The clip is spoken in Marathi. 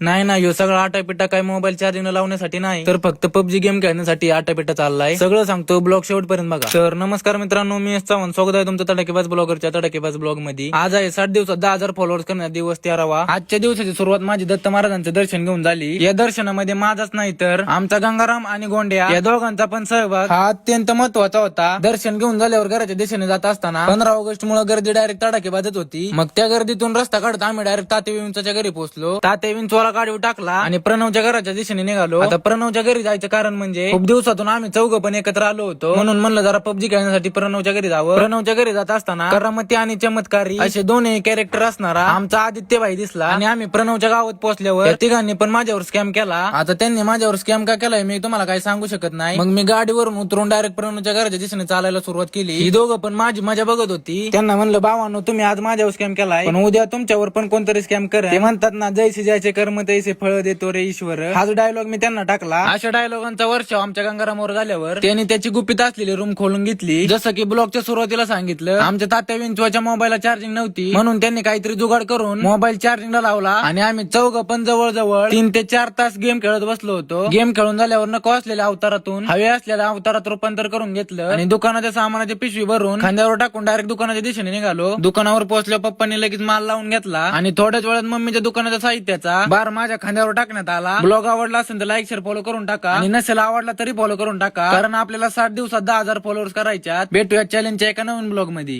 नाही नाही ह्यो सगळा आटापिटा काय मोबाईल चार्जिंग लावण्यासाठी नाही. तर फक्त पबजी गेम खेळण्यासाठी आटापिटा चाललाय. सगळं सांगतो ब्लॉग शेवटपर्यंत बघा. तर नमस्कार मित्रांनो मी एस चव्हाण. स्वागत आहे तुमच्या तडकेबाज ब्लॉगरच्या तडकेबाज ब्लॉगमध्ये आज आहे सात दिवसात दहा हजार फॉलोअर्स करण्याचा दिवस तेरावा. आजच्या दिवसाची सुरुवात माझी दत्त महाराजांचं दर्शन घेऊन झाली. या दर्शनामध्ये माझाच नाही तर आमचा गंगाराम आणि गोंड्या या दोघांचा पण सहभाग हा अत्यंत महत्त्वाचा होता. दर्शन घेऊन झाल्यावर घराच्या दिशेने जात असताना पंधरा ऑगस्ट मुळे गर्दी डायरेक्ट तडाखे बाजत होती. मग त्या गर्दीतून रस्ता काढत आम्ही डायरेक्ट ताते विंचच्या घरी पोहोचलो. ताते विंचवाला गाडीवर टाकला. आणि प्रणवच्या घराच्या दिशेने निघालो. आता प्रणवच्या घरी जायचं कारण म्हणजे खूप दिवसातून आम्ही चौघ पण एकत्र आलो होतो. म्हणून म्हणलं जरा पबजी खेळण्यासाठी प्रणवच्या घरी जावं. प्रणवच्या घरी जात असताना करामती आणि चमत्कारी असे दोन्ही कॅरेक्टर असणारा आमचा आदित्यभाई दिसला. आणि आम्ही प्रणवच्या गावात पोहोचल्यावर तिघांनी पण माझ्यावर स्कॅम केला. आता त्यांनी माझ्यावर स्कॅम का केलाय मी तुम्हाला काही सांगू शकत नाही. मग मी गाडीवरून उतरून डायरेक्ट प्रणवच्या घराच्या दिशेने चालायला सुरुवात केली. ही दोघं पण माझी मजा बघत होती. त्यांना म्हणलं बावानो तुम्ही आज माझ्यावर स्कॅम केलाय. पण उद्या तुमच्यावर पण कोणतरी स्कॅम करा ते म्हणतात ना जैसे जायचे कर्म तैसे फळ देतो रे ईश्वर. हाच डायलॉग मी त्यांना टाकला अशा डायलॉगांचा वर्ष आमच्या गंगारामवर झाल्यावर त्यांनी त्याची गुपित असलेली रूम खोलून घेतली. जसं की ब्लॉगच्या सुरुवातीला सांगितलं आमच्या तात्या विंचवाच्या मोबाईलला चार्जिंग नव्हती म्हणून त्यांनी काहीतरी जुगाड करून मोबाईल चार्जिंगला लावला आणि आम्ही चौघ पण जवळ जवळ तीन ते चार तास गेम खेळत बसलो होतो. गेम खेळून झाल्यावर नको असलेल्या अवतारातून हवे असलेल्या अवतारात रूपांतर करून घेतलं आणि दुकानाच्या सामानाची पिशवी भरून खांद्यावर टाकून डायरेक्ट दुकानाच्या दिशेने निघालो. दुकानावर पोहोचल्या पप्पांनी लगेच माल लावून घेतला आणि थोड्याच वेळात मम्मीच्या दुकानाच्या साहित्याचा बार माझ्या खांद्यावर टाकण्यात आला. ब्लॉग आवडला असेल तर लाईक शेअर फॉलो करून टाका. आणि नसेल आवडला तरी फॉलो करून टाका. कारण आपल्याला साठ दिवसात दहा हजार फॉलोअर्स करायच्यात. भेटूया चॅलेंजच्या एका नवीन ब्लॉगमध्ये.